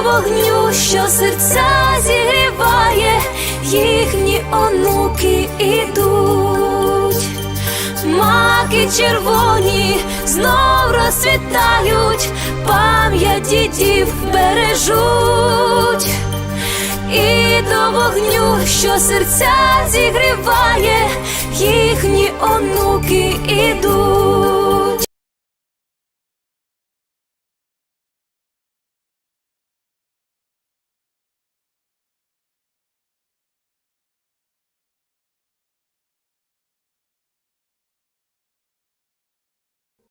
вогню, що серця зігріває, їхні онуки ідуть, маки червоні знов розцвітають, пам'ять дідів бережуть, і до вогню, що серця зігріває, їхні онуки ідуть.